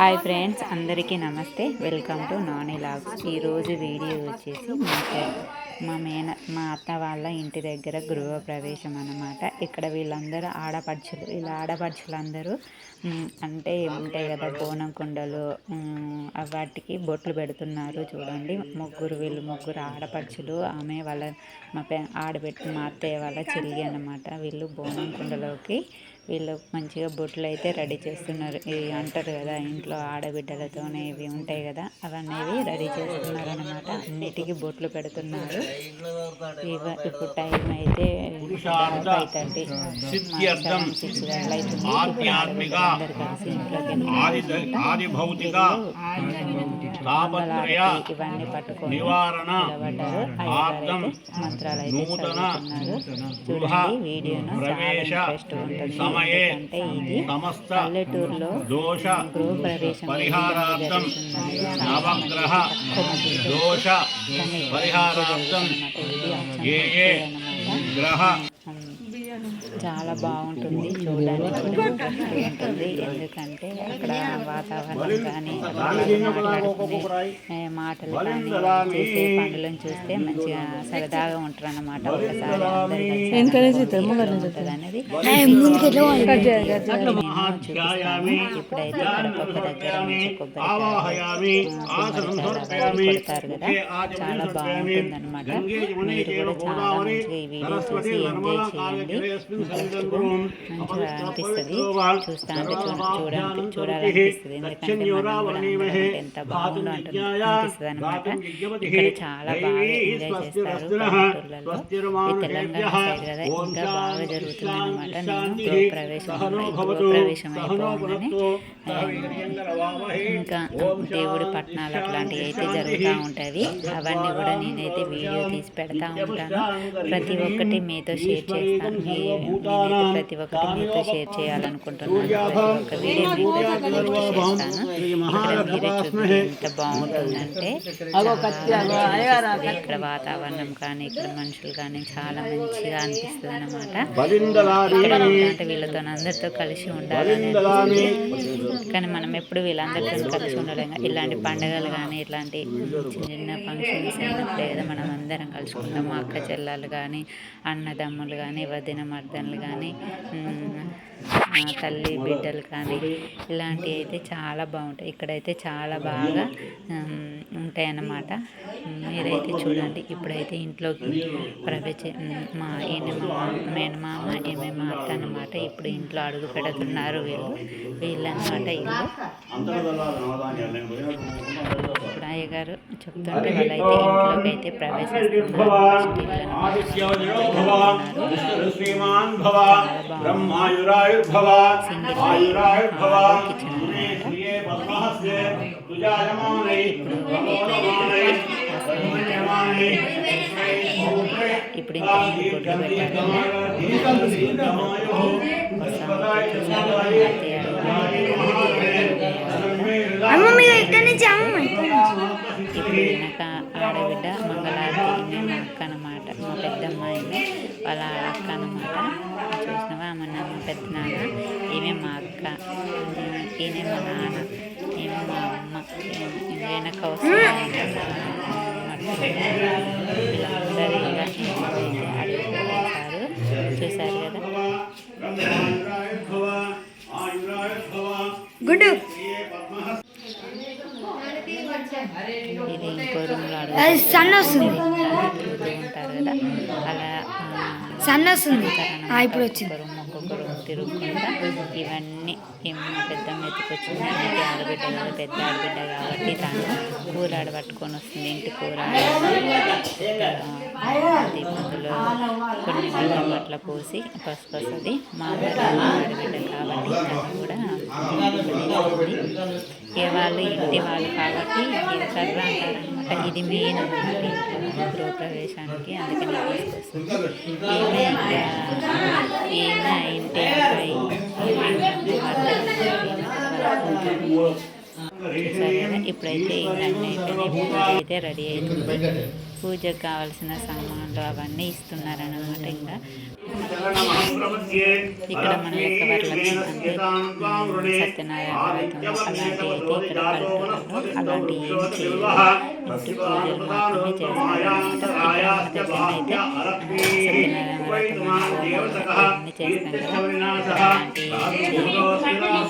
Hi friends అందరికీ namaste. Welcome to Nani vlogs. ఈరోజు video వచ్చేసి మా మా మేన మా అత్త వాళ్ళ ఇంటి దగ్గర గృహ ప్రవేశం అన్నమాట. ఇక్కడ వీళ్ళందరూ ఆడపడుచులు వీళ్ళ ఆడపడుచులందరూ అంటే ఉంటాయి కదా బోనం కుండలు వాటికి బొట్లు పెడుతున్నారు చూడండి. ముగ్గురు వీళ్ళు ముగ్గురు ఆడపడుచులు ఆమె వాళ్ళ మా పె ఆడబెట్టి మా అత్తయ్య వాళ్ళ చెల్లి అన్నమాట. వీళ్ళు బోనం కుండలోకి వీళ్ళు మంచిగా బొట్లు అయితే రెడీ చేస్తున్నారు. ఇవి అంటారు కదా ఇంట్లో ఆడబిడ్డలతోనే ఇవి ఉంటాయి కదా అవన్నీ రెడీ చేస్తున్నారు అనమాట అన్నిటికీ బొట్లు పెడుతున్నారు. ఇవ- ఇప్పుడు టైం అయితే ఫైవ్ థర్టీ సిక్స్ గంటలు అవుతుంది కలిసి ఇంట్లోకి ఇవన్నీ పట్టుకొని నిలబడ్డారు. మంత్రాలు అయితే చదువుతున్నారు. చూడండి వీడియోను చాలా ఇంట్రెస్ట్ ఉంటుంది. సమయే ఎందుకంటే ఇది సమస్త పల్లెటూరులో దోష గృహ ప్రవేశం ఏ విధంగా పరిహారార్థం జరుగుతుందని చాలా నవగ్రహ తక్కువ మందికి దోష కానీ పరిహారార్థం అన్నమాట ఇది అచ్చం ఏ ఏ అన్నమాట. గ్రహ చాలా బాగుంటుంది చూడడానికి. ఉంటుంది ఎందుకంటే అక్కడ వాతావరణం కానీ మాట్లాడుకునే మాటలు కానీ చేసే పనులను చూస్తే మంచిగా సరదాగా ఉంటారు అన్నమాట ఒకసారి అనేది ఇప్పుడైతే గడపక్క దగ్గర నుంచి కొడతారు కదా. చాలా బాగుంటుంది అనమాట మీరు కూడా చాలా మంచిగా ఈ వీడియో చూసి ఎంజాయ్ చేయండి. మంచిగా అనిపిస్తుంది. చూస్తా అంటే చూడండి చూడాలనిపిస్తుంది. ఎందుకంటే మనం ఎంత బాగుందో అంటుంది అనిపిస్తుంది అనమాట ఇక్కడ చాలా బాగా ఎంజాయ్ చేస్తారు పల్లెటూర్లలో. ఈ తెలంగాణ సైడ్ కదా. ఇంకా బాగా జరుగుతుంది అనమాట నేను గృహప్రవేశం గృహప్రవేశం అయిపోగానే ఇంకా దేవుడి పట్నాలు అట్లాంటివి అయితే జరుగుతూ ఉంటాయి అవన్నీ కూడా నేనైతే వీడియో తీసి పెడతా ఉంటాను. ప్రతి ఒక్కటి మీతో షేర్ చేస్తాను. మీ నేనైతే ప్రతి ఒక్కటి మీతో షేర్ చేయాలనుకుంటున్నాను ప్రతి ఒక్క వీడియో మీతో చేస్తాను ఇక్కడ మీరే చూడండి ఎంత బాగుంటుందంటే. ఇక్కడ వాతావరణం కానీ ఇక్కడ మనుషులు కానీ చాలా మంచిగా అనిపిస్తుంది అనమాట అంటే వీళ్ళతో అందరితో కలిసి ఉండాలని అనిపిస్తుంది. కానీ మనం ఎప్పుడు వీళ్ళందరితో కలిసి ఉండలేం కదా. ఇలాంటి పండుగలు కానీ ఇట్లాంటి చిన్న చిన్న ఫంక్షన్స్ అయినప్పుడే కదా మనం అందరం కలుసుకుంటాం అక్క చెల్లెలు కానీ అన్నదమ్ములు కానీ వదిన మర్దన్లు కానీ తల్లి బిడ్డలు కానీ ఇలాంటివి అయితే చాలా బాగుంటాయి. ఇక్కడైతే చాలా బాగా ఉంటాయన్నమాట. మీరైతే చూడండి. ఇప్పుడైతే ఇంట్లోకి ప్రవేశ మా ఈయన మా మేనమామ ఈమె మా అత్త అన్నమాట ఇప్పుడు ఇంట్లో అడుగు పెడుతున్నారు వీళ్ళు. వీళ్ళన్నమాట ఇల్లు. ఇప్పుడు అయ్య గారు చెప్తుంటే వాళ్ళైతే ఇంట్లోకి అయితే ప్రవేశిస్తున్నారు. ఫస్ట్ ఇల్లు అన్నమాట. శ్రీమాన్ భవ బ్రహ్మాయురాయుర్భవ ఆయురాయుర్భవ మునే శ్రియే పద్మహస్తే తుజాయమానై నమోనమానై సర్వయమానై ఇప్పుడు ఇంకా ఇంటి బొట్లు పెట్టాలి అమ్మ మీరు ఎక్కడి నుంచి అమ్మ ఇక్కడి నుంచి ఇప్పుడు వెనక ఆడబిడ్డ మంగళారతి ఈమె మా అక్క అనమాట మా పెద్దమ్మాయి వాళ్ళ అక్క అనమాట చూసినవా? ఆమె నా మా పెద్ద నాన్న ఈమె మా అక్క ఈయన మా నాన్న ఈమె మా అమ్మ ఈమె వెనక అడుగుతారు చూసారు కదా బ్రహ్మాయురాయుర్భవ ఆయురాయుర్భవ గుడ్డు ఇది ఇంకో రూమ్లో అది సన్న వస్తుంది అలా సన్న వస్తుంది ఇప్పుడు వచ్చింది. ఒక్కొక్క రూమ్ తిరుగుకుంటా. ఇవన్నీ ఏమో పెద్ద ఎత్తుకొచ్చింది ఇది ఆడబిడ్డ కాదు పెద్ద ఆడబిడ్డ కాబట్టి తను కూర ఆడ పట్టుకొని వస్తుంది ఇంటి కూర అది అందులో కొన్ని బియ్యం అట్లా పోసి పసుపు వస్తుంది మా ఆడబిడ్డ కాబట్టి తను కూడా ఏ వాళ్ళు ఇంటి వాళ్ళు కాబట్టి ఇది కర్ర అంటారనమాట ఇది మెయిన్ అనమాట ఇంట్లో. గృహప్రవేశానికి అందుకని తీసుకొస్తుంది ఇంటి అబ్బాయి సరేనా? ఇప్పుడైతే ఏంటంటే అయిపోయినాయి అయితే రెడీ అవుతుంది పూజకు కావాల్సిన సామాన్లు అవన్నీ ఇస్తున్నారన్నమాట ఇంకా. ఇక్కడ మన యొక్క వరలక్ష్మి అంటే సత్యనారాయణ వ్రతం. అలాంటి అయితే ఇక్కడ పల్లెటూరులో అలాంటి ఏం చేయరు ఇంటి పూజలు మాత్రమే చేస్తారు ఇక్కడ మన దగ్గర అయితే సత్యనారాయణ వ్రతం అన్నీ చేస్తాం కదా అలాంటి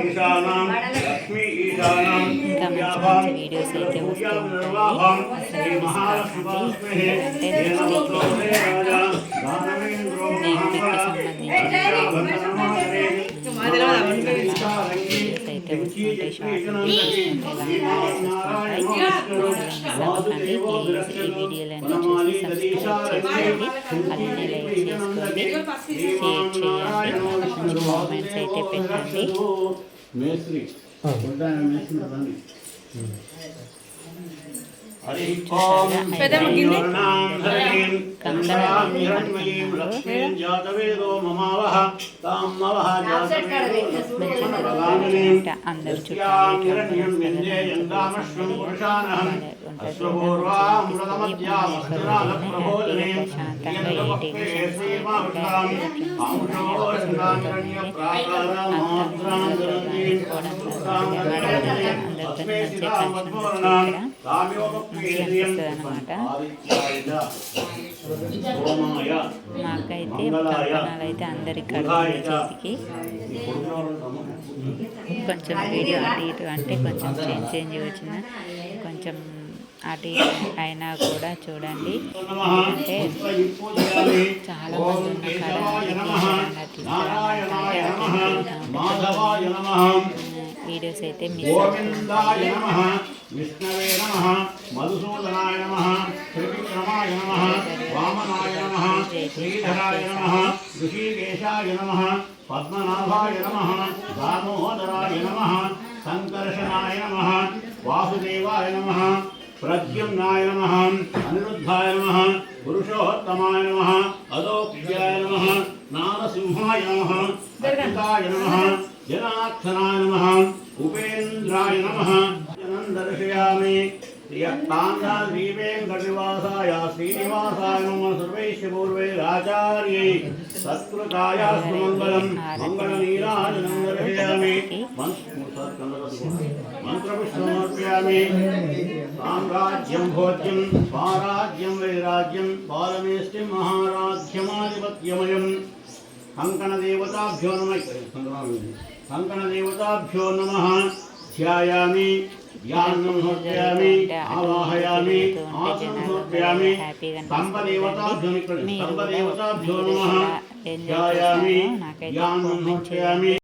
ఇంకా మంచి మంచి వీడియోస్ అయితే వస్తూ ఉంటాయి అసలు మిస్ అయితే వస్తుంటాయి షార్ట్ ప్లీజ్ ఈ వీడియోలన్నీ చూసి సబ్స్క్రైబ్ చేసుకోండి అలానే లైక్ చేసుకోండి షేర్ చేయండి కామెంట్స్ అయితే పెట్టండి అందరు చుట్టాలు అశ్వపూర్వామృతమధ్యామస్తిరాలప్రబోధనే ఏ టెన్షన్ మాకైతే కంకణాలు అయితే అందరికి చేతికి కొంచెం వీడియో అటు ఇటు అంటే కొంచెం చేంజ్ చేంజ్ వచ్చిన కొంచెం అటు అయినా కూడా చూడండి. అంటే చాలా మంది ఉన్న వీడియోస్ అయితే మిస్ గోవిందాయ నమ విష్ణవే నమ మధుసూదనాయ నమ త్రివిక్రమాయ నమ వామనాయ నమ శ్రీధరాయ నమ ఋషికేశాయ నమ పద్మనాభాయ నమ దామోదరాయ నమ సంకర్షణాయ నమ వాసుదేవాయ నమ प्रद्युम्नाय नमः, अनिरुद्धाय नमः, पुरुषोत्तमाय नमः अदोक्याय नमः, नारसिंहाय नमः अर्पिताय नमः जनाक्षनाय नमः, उपेन्द्राय नमः। जनं दर्शयामि। श्रियत्तान्नाद्वीपेङ्कटिवासाय श्रीनिवासाय मम सर्वैश्यपूर्वैराचार्यै सत्कृताय सुमङ्गलं मङ्गलनीराजनं दर्शयामि। దర్శయామి మంత్రపుష్పమర్పయామి సామ్రాజ్యం భోజ్యం స్వారాజ్యం వైరాజ్యం బాలమేష్టిం మహారాజ్యమాధిపత్యమయం కంకణదేవతాభ్యో నమ కంకణదేవతాభ్యో నమ ధ్యాయామి ధ్యానం సమర్పయామి ఆవాహయామి ఆసనం సమర్పయామి స్తంభదేవతాభ్యో స్తంభదేవతాభ్యో నమ ధ్యాయామి ధ్యానం సమర్పయామి